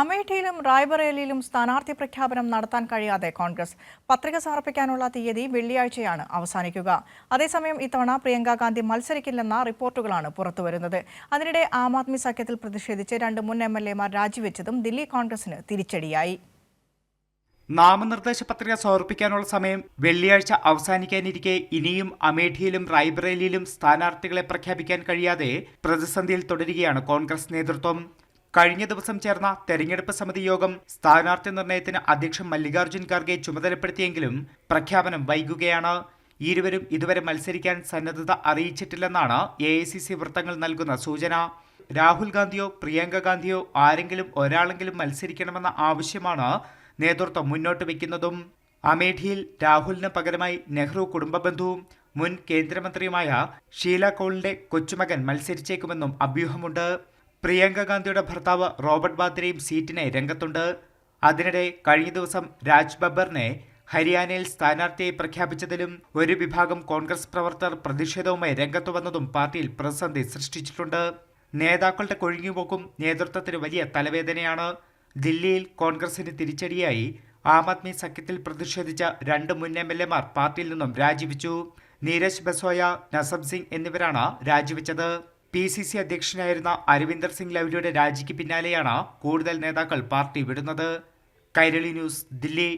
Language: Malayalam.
അമേഠിയിലും റായ്ബറേലിയിലും സ്ഥാനാർത്ഥി പ്രഖ്യാപനം നടത്താൻ കഴിയാതെ കോൺഗ്രസ് പത്രിക സമർപ്പിക്കാനുള്ള തീയതി വെള്ളിയാഴ്ചയാണ് അവസാനിക്കുക. അതേസമയം ഇത്തവണ പ്രിയങ്ക ഗാന്ധി മത്സരിക്കില്ലെന്ന റിപ്പോർട്ടുകളാണ് പുറത്തുവരുന്നത്. അതിനിടെ ആം ആദ്മി സഖ്യത്തിൽ പ്രതിഷേധിച്ച് രണ്ട് മുൻ എം എൽ എമാർ രാജിവെച്ചതും ദില്ലി കോൺഗ്രസിന് തിരിച്ചടിയായി. നാമനിർദ്ദേശ പത്രിക സമർപ്പിക്കാനുള്ള സമയം വെള്ളിയാഴ്ച അവസാനിക്കാനിരിക്കെ ഇനിയും അമേഠിയിലും റായ്ബറേലിയിലും സ്ഥാനാർത്ഥികളെ പ്രഖ്യാപിക്കാൻ കഴിയാതെ പ്രതിസന്ധിയിൽ തുടരുകയാണ് കോൺഗ്രസ് നേതൃത്വം. കഴിഞ്ഞ ദിവസം ചേർന്ന തെരഞ്ഞെടുപ്പ് സമിതി യോഗം സ്ഥാനാർത്ഥി നിർണയത്തിന് അധ്യക്ഷൻ മല്ലികാർജുൻ ഖാർഗെ ചുമതലപ്പെടുത്തിയെങ്കിലും പ്രഖ്യാപനം വൈകുകയാണ്. ഇരുവരും ഇതുവരെ മത്സരിക്കാൻ സന്നദ്ധത അറിയിച്ചിട്ടില്ലെന്നാണ് എ വൃത്തങ്ങൾ നൽകുന്ന സൂചന. രാഹുൽ ഗാന്ധിയോ പ്രിയങ്ക ഗാന്ധിയോ ആരെങ്കിലും ഒരാളെങ്കിലും മത്സരിക്കണമെന്ന ആവശ്യമാണ് നേതൃത്വം മുന്നോട്ട് വയ്ക്കുന്നതും. അമേഠിയിൽ രാഹുലിന് പകരമായി നെഹ്റു കുടുംബ ബന്ധുവും മുൻ കേന്ദ്രമന്ത്രിയുമായ ഷീല കോളിന്റെ കൊച്ചുമകൻ മത്സരിച്ചേക്കുമെന്നും അഭ്യൂഹമുണ്ട്. പ്രിയങ്ക ഗാന്ധിയുടെ ഭർത്താവ് റോബർട്ട് വാദ്രയും സീറ്റിനെ രംഗത്തുണ്ട്. അതിനിടെ കഴിഞ്ഞ ദിവസം രാജ് ബബ്ബറിനെ ഹരിയാനയിൽ സ്ഥാനാർത്ഥിയായി പ്രഖ്യാപിച്ചതിലും ഒരു വിഭാഗം കോൺഗ്രസ് പ്രവർത്തകർ പ്രതിഷേധവുമായി രംഗത്തു വന്നതും പാർട്ടിയിൽ പ്രതിസന്ധി സൃഷ്ടിച്ചിട്ടുണ്ട്. നേതാക്കളുടെ കൊഴിഞ്ഞുപോക്കും നേതൃത്വത്തിന് വലിയ തലവേദനയാണ്. ദില്ലിയിൽ കോൺഗ്രസിന് തിരിച്ചടിയായി ആം ആദ്മി സഖ്യത്തിൽ പ്രതിഷേധിച്ച രണ്ട് മുൻ എം എൽ എമാർ പാർട്ടിയിൽ നിന്നും രാജിവെച്ചു. നീരജ് ബസോയ നസബ് സിംഗ് എന്നിവരാണ് രാജിവെച്ചത്. പി സി സി അധ്യക്ഷനായിരുന്ന അരവിന്ദർ സിംഗ് ലവ്ലിയുടെ രാജിക്ക് പിന്നാലെയാണ് കൂടുതൽ നേതാക്കൾ പാർട്ടി വിടുന്നത്. കൈരളി ന്യൂസ് ദില്ലി.